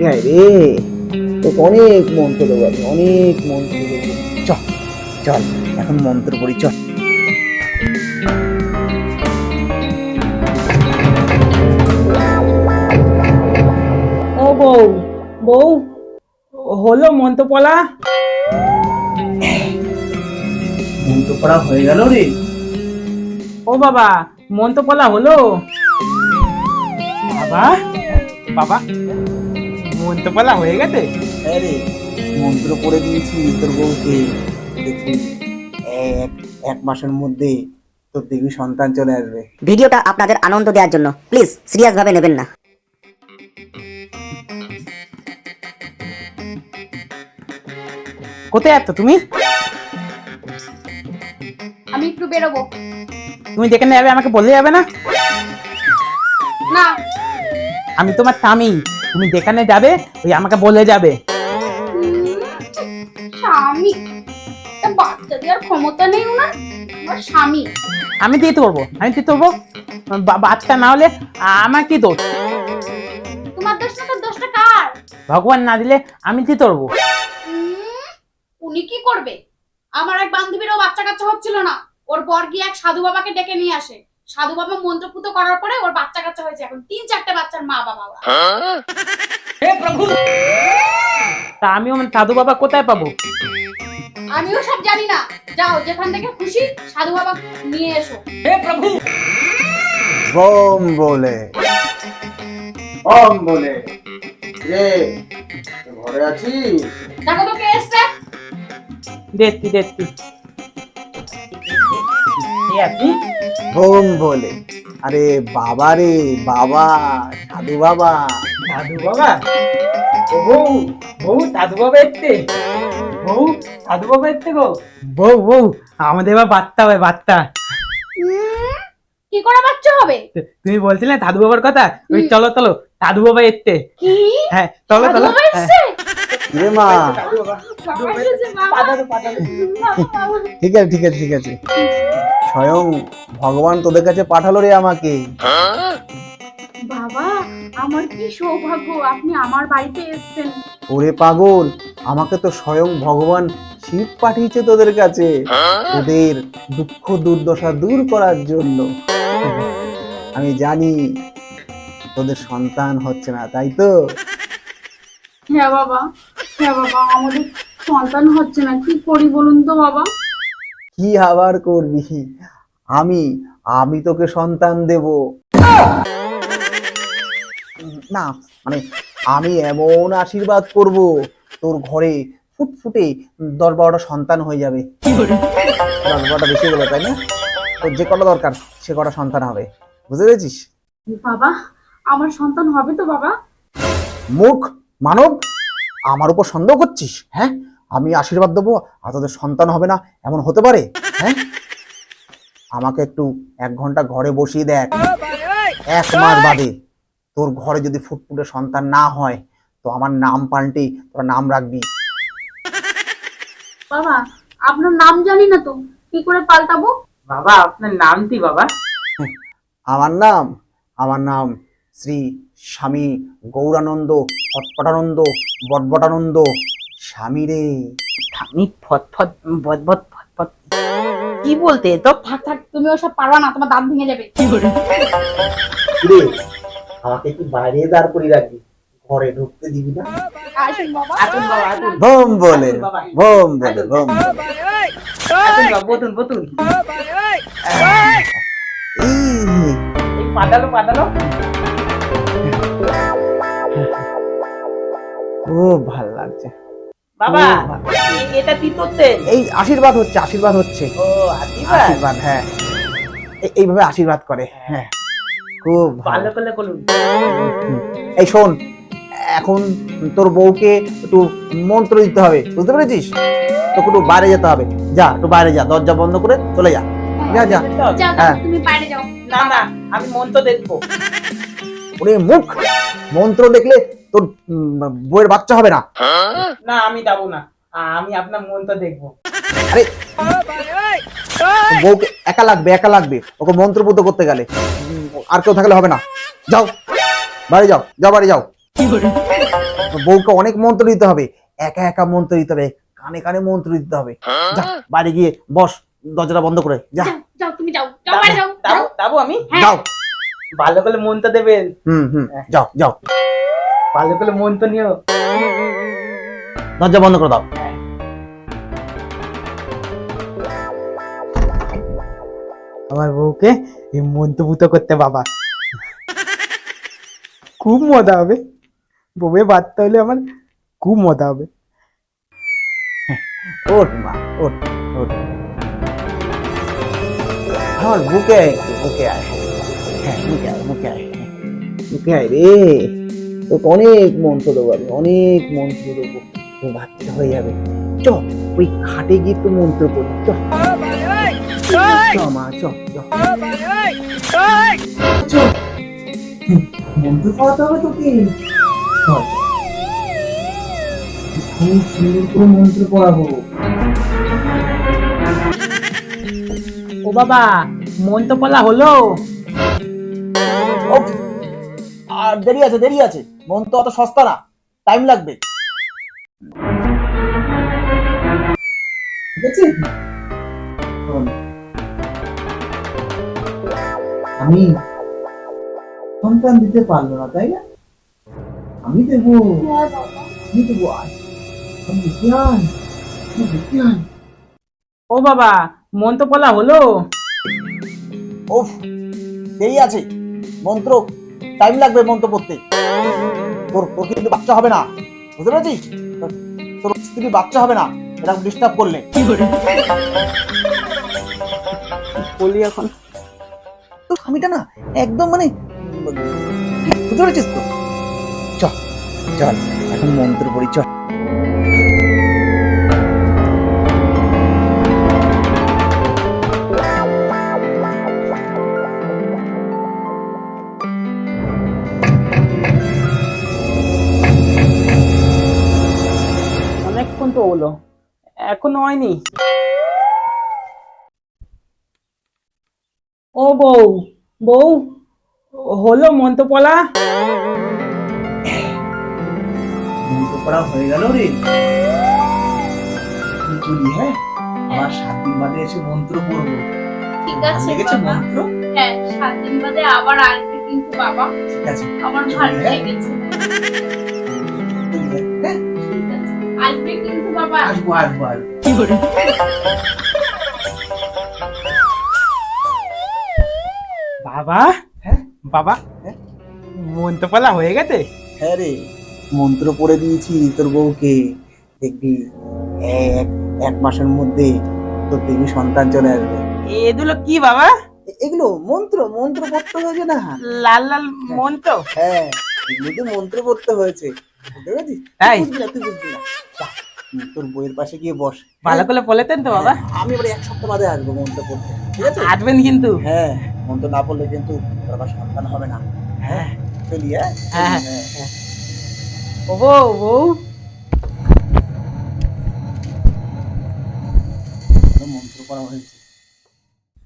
হ্যাঁ রে তোকে অনেক মন্ত্র দেবো আমি অনেক মন্ত্র দেবো। চল চল এখন মন্ত্র পড়ি চল ও বউ বউ হলো মন্তপলা মন্ত্র পড়া হয়ে গেল রে। ও বাবা মন্তপলা হলো? বাবা বাবা। মন্তপলা হয়ে গেছে? হ্যাঁ রে মন্ত্র পড়ে দিয়েছি তোর বউকে। দেখবি এক এক মাসের মধ্যে তোর দেখবি সন্তান চলে আসবে। ভিডিওটা আপনাদের আনন্দ দেওয়ার জন্য। প্লিজ সিরিয়াস ভাবে নেবেন না। কোথায় আছো তুমি? আমি একটু বেরোবো। তুমি যেখানে যাবে আমাকে বললে যাবে না? না। আমি তোমার স্বামী। তুমি যেখানে যাবে ওই আমাকে বলে যাবে। স্বামী বাচ্চা দেওয়ার ক্ষমতা নেই ওনার? স্বামী। আমি দিতে পারব আমি দিতে পারব বাচ্চা না হলে আমার কি দোষ? তোমার দোষ না দোষটা কার? ভগবান না দিলে আমি দিতে পারব উনি কি করবে? আমার এক বান্ধবীরও বাচ্চা কাচ্চা হচ্ছিল না। ওর বর গিয়ে এক সাধু বাবাকে ডেকে নিয়ে আসে। সাধু বাবা মন্ত্রপুত করার পরে ওর বাচ্চা কাচ্চা হয়েছে এখন। তিন চারটে বাচ্চার মা বাবা ওরা। তা আমি আমার সাধু বাবা কোথায় পাবো? আমিও সব জানি না। যাও যেখান থেকে খুশি সাধু বাবা নিয়ে এসো। প্রভু! বম বলে। বম বলে। রে ঘরে আছিস? দেখো তো কে এসছে। দেখছি দেখছি। এই আপনি বম বলে। আরে বাবা রে বাবা সাধু বাবা। সাধু বাবা? ও বউ বউ সাধু বাবা এসছে। বউ সাধু বাবা এসছে গো। বউ বউ আমাদের এবার বাচ্চা হবে বাচ্চা। কি করে বাচ্চা হবে? তুমি বলছিলে সাধু বাবার কথা? ওই চলো চলো সাধু বাবা এসছে। কি? হ্যাঁ চলো চলো। হ্যাঁ। রে মা। ঠিক আছে ঠিক আছে ঠিক আছে। স্বয়ং ভগবান তোদের কাছে পাঠালো রে আমাকে। বাবা আমার কি সৌভাগ্য আপনি আমার বাড়িতে এসেছেন। ওরে পাগল আমাকে তো স্বয়ং ভগবান শিব পাঠিয়েছে তোদের কাছে। ওদের দুঃখ দুর্দশা দূর করার জন্য। আমি জানি তোদের সন্তান হচ্ছে না তাই তো? হ্যাঁ বাবা হ্যাঁ বাবা আমাদের সন্তান হচ্ছে না কি করি বলুন তো বাবা? কি আবার করবি? আমি আমি তোকে সন্তান দেব। না মানে আমি এমন আশীর্বাদ করব তোর ঘরে ফুটফুটে দশ বারোটা সন্তান হয়ে যাবে। দশ বারোটা বেশি গেলো তাই না? তোর যে কটা দরকার সে কটা সন্তান হবে। বুঝতে পেরেছিস? বাবা আমার সন্তান হবে তো বাবা। মুখ মানব আমার উপর সন্দেহ করছিস হ্যাঁ? আমি আশীর্বাদ দেবো আর তোদের সন্তান হবে না। এমন হতে পারে? হ্যাঁ? আমাকে একটু এক ঘণ্টা ঘরে বসিয়ে দেখ। এক মাস বাদে তোর ঘরে যদি ফুটফুটে সন্তান না হয় তো আমার নাম পাল্টে তোরা নাম রাখবি। বাবা আপনার নাম জানি না তো। কি করে পাল্টাবো? বাবা আপনার নাম কি বাবা? আমার নাম আমার নাম শ্রী স্বামী গৌরানন্দ ফটফটানন্দ বটবটানন্দ স্বামী রে আমি ফটফট বদবদ ফটফট কি বলতে? তো থাক থাক তুমি ওসব পারবা না তোমার দাঁত ভেঙে যাবে। কি করে রে আমাকে একটু বাইরে দাঁড় করিয়ে রাখবি। ঘরে ঢুকতে দিবি না? আসুন বাবা। আসুন বাবা আসুন বোম বলে। বোম বলে বোম। আসুন বাবা বতুন বতুন পাদালো পাদালো খুব ভালো লাগছে। বাবা এটা এই আশীর্বাদ হচ্ছে আশীর্বাদ হচ্ছে। ও আশীর্বাদ? আশীর্বাদ হ্যাঁ। এইভাবে আশীর্বাদ করে হ্যাঁ। খুব ভালো। করলে করুন। এই শোন এখন তোর বউকে একটু মন্ত্র দিতে হবে বুঝতে পেরেছিস? তোকে একটু বাইরে যেতে হবে। যা একটু বাইরে যা দরজা বন্ধ করে চলে যা। যা যা। হ্যাঁ। তুমি বাইরে যাও। না না আমি মন তো দেখব। ওরে মুখ! মন্ত্র দেখলে তোর বউয়ের বাচ্চা হবে না? না আমি যাব না। আমি আপনার মনটা দেখব। আরে বউকে একা লাগবে একা লাগবে। ওকে মন্ত্রপুত করতে গেলে। আর কেউ থাকলে হবে না। যাও। বাড়ি যাও। যাও বাড়ি যাও। বউকে অনেক মন্ত্র দিতে হবে। একা একা মন্ত্র দিতে হবে। কানে কানে মন্ত্র দিতে হবে। যা বাড়ি গিয়ে বস। দরজাটা বন্ধ করে। যা। যাও যাও তুমি যাও। যাও বাড়ি যাও। যাও। আমি? হ্যাঁ যাও। ভালো করে মন তো দেবেন। হুম হুম। যাও যাও। ভালো করে মন তো নিও। দরজা বন্ধ করে দাও। আমার বউকে এই মন্ত্রভূত করতে বাবা। খুব মজা হবে। বউয়ে বাচ্চা হলে আমার খুব মজা হবে। ওঠ মা ওঠ ওঠ। আমার বুকে আয় বুকে আয়। হ্যাঁ বুকে আয় বুকে আয় হ্যাঁ, বুকে আয় রে। তোকে অনেক মন্ত্র দেবো আমি অনেক মন্ত্র দেবো। তোর বাচ্চা হয়ে যাবে। চ ওই খাটে গিয়ে একটু মন্ত্র করি চ। চ মা চ চ। চ। হুম, মন্ত্র পড়াতে হবে তোকে? খুব সুন্দর করে মন্ত্র পড়াবো। ও বাবা মন তো বলা হলো আর দেরি আছে দেরি আছে। মন তো অত সস্তা না। টাইম লাগবে। আমি সন্তান দিতে পারল না তাই না? আমি দেবো। আমি দেবো আমি আমি ও বাবা মন তো বলা হলো? ওফ দেরি আছে। মন্ত্র টাইম লাগবে মন্ত্র পড়তে তোর তোর কিন্তু বাচ্চা হবে না। বুঝতে পেরেছিস? তোর- তোর স্ত্রী বাচ্চা হবে না। এরকম ডিস্টার্ব করলে। বলি? এখন। তো স্বামীটা না একদম মানে বুঝতে পেরেছিস তো? চল চল এখন মন্ত্র পড়ি চল। অনেকক্ষণ তো হলো। এখনও হয়নি। ও বউ বউ হলো মন্ত্র পলা মন্ত্র পড়া হয়ে গেল রে। চলি হ্যাঁ? আবার সাত দিন বাদে এসে মন্ত্র পড়ব ঠিক আছে লেগেছে মন্ত্র? হ্যাঁ সাত দিন বাদে আবার আসবে কিন্তু বাবা। ঠিক আছে। আমার ভালো হ্যাঁ? লেগেছে। আসবে কিন্তু বাবা। আসব আসব আসব। বাবা? হ্যাঁ? বাবা? হ্যাঁ? মন্ত্র পলা হয়ে গেছে? হ্যাঁ রে মন্ত্র পড়ে দিয়েছি তোর বউকে। দেখবি এক এক মাসের মধ্যে তোর দেখবি সন্তান চলে আসবে। এগুলো কি বাবা? এগুলো মন্ত্র মন্ত্র পড়তে হয়েছে না? লাল লাল মন্ত্র? হ্যাঁ এগুলোতে মন্ত্র পড়তে হয়েছে। তোর বইয়ের পাশে গিয়ে বস। ভালো করে বলেতেন তো বাবা? হ্যাঁ, আমি এবার এক সপ্তাহ বাদে আসব মন্ত্র পড়তে ঠিক আছে? আসবেন কিন্তু। হ্যাঁ মন্ত্র না পড়লে কিন্তু সন্তান হবে না। হ্যাঁ। চলি হ্যাঁ? হ্যাঁ, হ্যাঁ হ্যাঁ। ও বউ মন্ত্র পড়া হয়েছে।